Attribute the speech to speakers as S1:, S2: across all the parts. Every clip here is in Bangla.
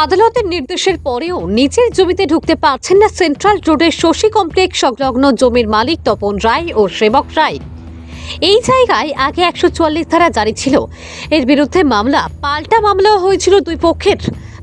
S1: আদালতের নির্দেশের পরেও নিচের জমিতে ঢুকতে পারছেন না সেন্ট্রাল রোডের শশী কমপ্লেক্স সংলগ্ন জমির মালিক তপন রায় ও সেবক রায়। এই জায়গায় আগে একশো চুয়াল্লিশ ধারা জারি ছিল। এর বিরুদ্ধে মামলা, পাল্টা মামলাও হয়েছিল দুই পক্ষের।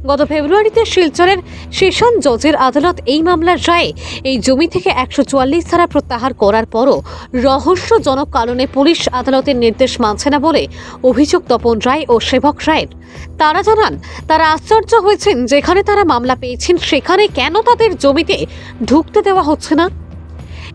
S1: গত ফেব্রুয়ারিতে শিলচরের সেশন জজের আদালত এই মামলার রায়ে এই জমি থেকে একশো চুয়াল্লিশ ধারা প্রত্যাহার করার পরও রহস্যজনক কারণে পুলিশ আদালতের নির্দেশ মানছে না বলে অভিযোগ তপন রায় ও সেবক রায়ের। তারা জানান, তারা আশ্চর্য হয়েছেন যেখানে তারা মামলা পেয়েছেন, সেখানে কেন তাদের জমিতে ঢুকতে দেওয়া হচ্ছে না।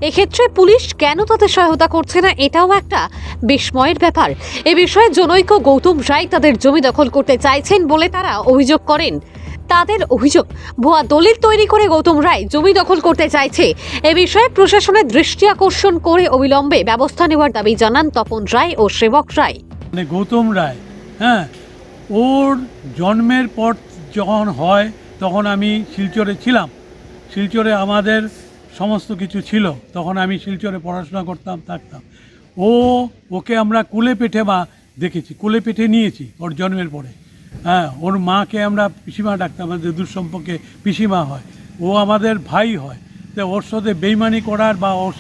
S1: এক্ষেত্রে পুলিশ কেন তাদের সহায়তা করছে না? এটাও একটা বিস্ময়ের ব্যাপার। এ বিষয়ে জনৈক গৌতম রায় তাদের জমি দখল করতে চাইছেন বলে তারা অভিযোগ করেন। তাদের অভিযোগ, ভুয়া দলিল তৈরি করে গৌতম রায় জমি দখল করতে চাইছে। এ বিষয়ে প্রশাসনের দৃষ্টি আকর্ষণ করে অবিলম্বে ব্যবস্থা নেওয়ার দাবি জানান তপন রায় ও সেবক রায়।
S2: মানে গৌতম রায় হ্যাঁ? ওর জন্মের পর যখন হয়, তখন আমি শিলচরে ছিলাম। শিলচরে আমাদের সমস্ত কিছু ছিল। তখন আমি শিলচরে পড়াশোনা করতাম, থাকতাম। ও, ওকে আমরা কুলে পেটে মা দেখেছি, কুলে পেটে নিয়েছি ওর জন্মের পরে। হ্যাঁ ওর মাকে আমরা পিসিমা ডাকতাম, আমাদের দূর সম্পর্কে পিসিমা হয়, ও আমাদের ভাই হয়। তো ওর সাথে বেইমানি করার বা ওর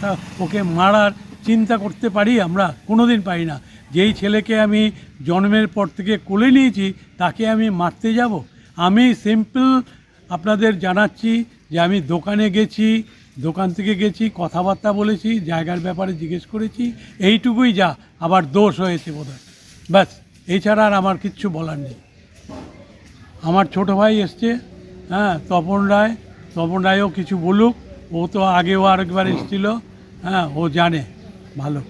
S2: ওকে মারার চিন্তা করতে পারি আমরা কোনো দিন পারি না। যেই ছেলেকে আমি জন্মের পর থেকে কোলে নিয়েছি, তাকে আমি মারতে যাব। আমি সিম্পল আপনাদের জানাচ্ছি যে আমি দোকানে গেছি দোকান থেকে গেছি কথাবার্তা বলেছি জায়গার ব্যাপারে জিজ্ঞেস করেছি এইটুকুই যা আবার দোষ হয়েছে বোধহয়। ব্যাস এছাড়া আর আমার কিচ্ছু বলার নেই। আমার ছোট ভাই এসছে হ্যাঁ তপন রায় তপন রায়ও কিছু বলুক ও তো আগেও আরেকবার এসেছিল হ্যাঁ ও জানে ভালো।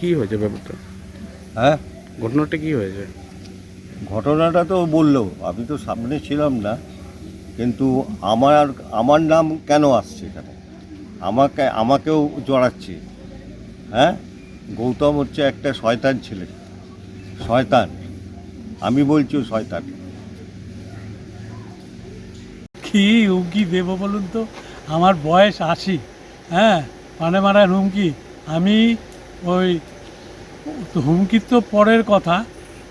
S3: কি হয়েছে ব্যাপারটা?
S4: হ্যাঁ?
S3: ঘটনাটা কি হয়েছে?
S4: ঘটনাটা তো বলল আমি তো সামনে ছিলাম না। কিন্তু আমার আমার নাম কেন আসছে এখানে? আমাকে, আমাকেও জড়াচ্ছে। হ্যাঁ? গৌতম হচ্ছে একটা শয়তান ছেলে। শয়তান। আমি বলছি শয়তান।
S2: কি হুমকি দেবো বলুন তো? আমার বয়স আশি। হ্যাঁ? মানে মারার হুমকি। আমি ওই হুমকির তো পরের কথা।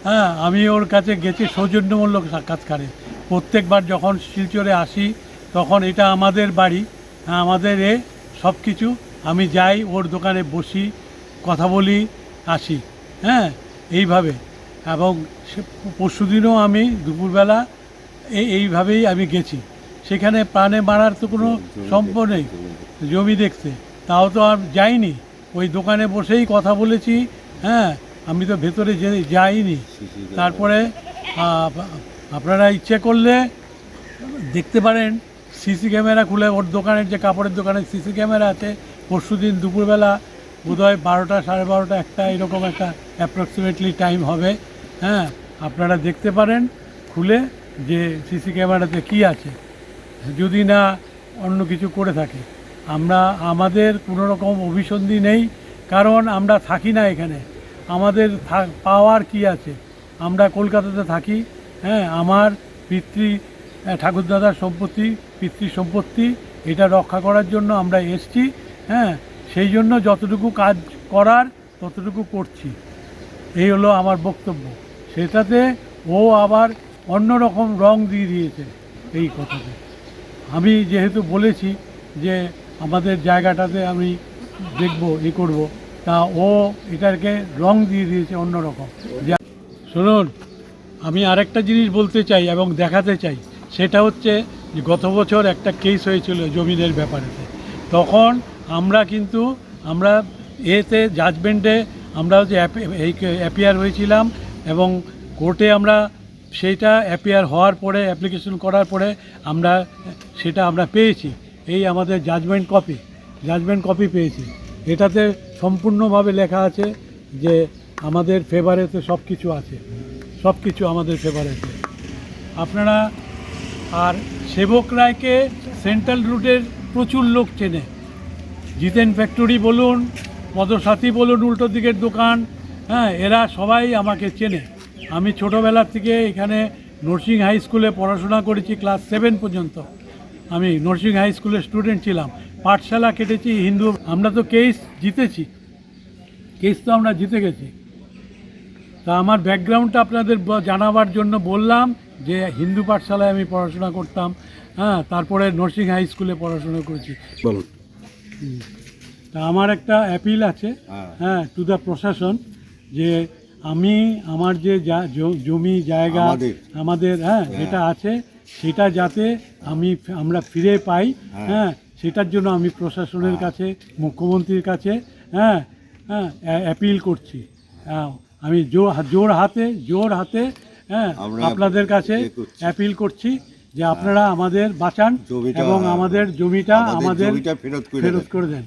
S2: হ্যাঁ? আমি ওর কাছে গেছি সৌজন্যমূলক সাক্ষাৎকারে। প্রত্যেকবার যখন শিলচরে আসি তখন এটা আমাদের বাড়ি আমাদের এ সব কিছু আমি যাই ওর দোকানে বসি কথা বলি আসি হ্যাঁ এইভাবে। এবং সে পরশুদিনও আমি দুপুরবেলা এই এইভাবেই আমি গেছি। সেখানে প্রাণে মারার তো কোনো সম্ভব নেই। জমি দেখতে। তাও তো আর যাইনি। ওই দোকানে বসেই কথা বলেছি হ্যাঁ আমি তো ভেতরে যে- যাইনি। তারপরে আপনারা ইচ্ছে করলে দেখতে পারেন সিসি ক্যামেরা খুলে ওর দোকানের যে কাপড়ের দোকানের সিসি ক্যামেরা আছে। পরশু দিন দুপুরবেলা বোধহয় বারোটা, সাড়ে বারোটা একটা এরকম একটা অ্যাপ্রক্সিমেটলি টাইম হবে। হ্যাঁ আপনারা দেখতে পারেন, খুলে যে সিসি ক্যামেরাতে কি আছে। যদি না, অন্য কিছু করে থাকে। আমরা, আমাদের কোনো রকম অভিসন্ধি নেই, কারণ আমরা থাকি না এখানে। আমাদের পাওয়ার কি আছে? আমরা কলকাতাতে থাকি হ্যাঁ আমার পিতৃ ঠাকুরদাদার সম্পত্তি, পিতৃ সম্পত্তি, এটা রক্ষা করার জন্য আমরা এসছি হ্যাঁ সেই জন্য যতটুকু কাজ করার ততটুকু করছি। এই হলো আমার বক্তব্য। সেটাতে ও আবার অন্য রকম রং দিয়ে দিয়েছে এই কথাতে। আমি যেহেতু বলেছি যে আমাদের জায়গাটাতে আমি দেখব, ই করব, তা ও এটাকে রং দিয়ে দিয়েছে অন্যরকম যা শুনুন। আমি আরেকটা জিনিস বলতে চাই এবং দেখাতে চাই। সেটা হচ্ছে গত বছর একটা কেস হয়েছিল জমিদের ব্যাপারেতে। তখন আমরা কিন্তু, আমরা এতে জাজমেন্টে আমরা যে অ্যাপিয়ার হয়েছিলাম এবং কোর্টে আমরা সেইটা অ্যাপিয়ার হওয়ার পরে অ্যাপ্লিকেশন করার পরে আমরা সেটা আমরা পেয়েছি। এই আমাদের জাজমেন্ট কপি জাজমেন্ট কপি পেয়েছি। এটাতে সম্পূর্ণভাবে লেখা আছে যে আমাদের ফেভারেতে সব কিছু আছে। সব কিছু আমাদের ফেভারেতে আপনারা আর সেবক রায়কে সেন্ট্রাল রুটের প্রচুর লোক চেনে। জিতেন ফ্যাক্টরি বলুন পদসাথী বলুন, উল্টো দিকের দোকান হ্যাঁ এরা সবাই আমাকে চেনে। আমি ছোটোবেলার থেকে এখানে নরসিং হাই স্কুলে পড়াশোনা করেছি ক্লাস সেভেন পর্যন্ত। আমি নরসিং হাই স্কুলের স্টুডেন্ট ছিলাম। পাঠশালা কেটেছি হিন্দু। আমরা তো কেস জিতেছি। কেস তো আমরা জিতে গেছি। তা আমার ব্যাকগ্রাউন্ডটা আপনাদের জানাবার জন্য বললাম যে হিন্দু পাঠশালায় আমি পড়াশোনা করতাম হ্যাঁ তারপরে নরসিং হাই স্কুলে পড়াশোনা করেছি
S3: বলুন
S2: তা আমার একটা অ্যাপিল আছে
S4: হ্যাঁ।
S2: হ্যাঁ টু দ্য প্রশাসন যে আমি আমার যে যা- জমি জায়গা
S4: আমাদের।
S2: আমাদের হ্যাঁ যেটা আছে সেটা যাতে আমি আমরা ফিরে পাই
S4: হ্যাঁ।
S2: হ্যাঁ সেটার জন্য আমি প্রশাসনের কাছে মুখ্যমন্ত্রীর কাছে হ্যাঁ হ্যাঁ অ্যাপিল করছি হ্যাঁ, আমি জোর জোর হাতে জোর হাতে হ্যাঁ আপনাদের কাছে অ্যাপিল করছি যে আপনারা আমাদের বাঁচান এবং আমাদের জমিটা আমাদের
S4: ফেরত।
S2: করে দেন।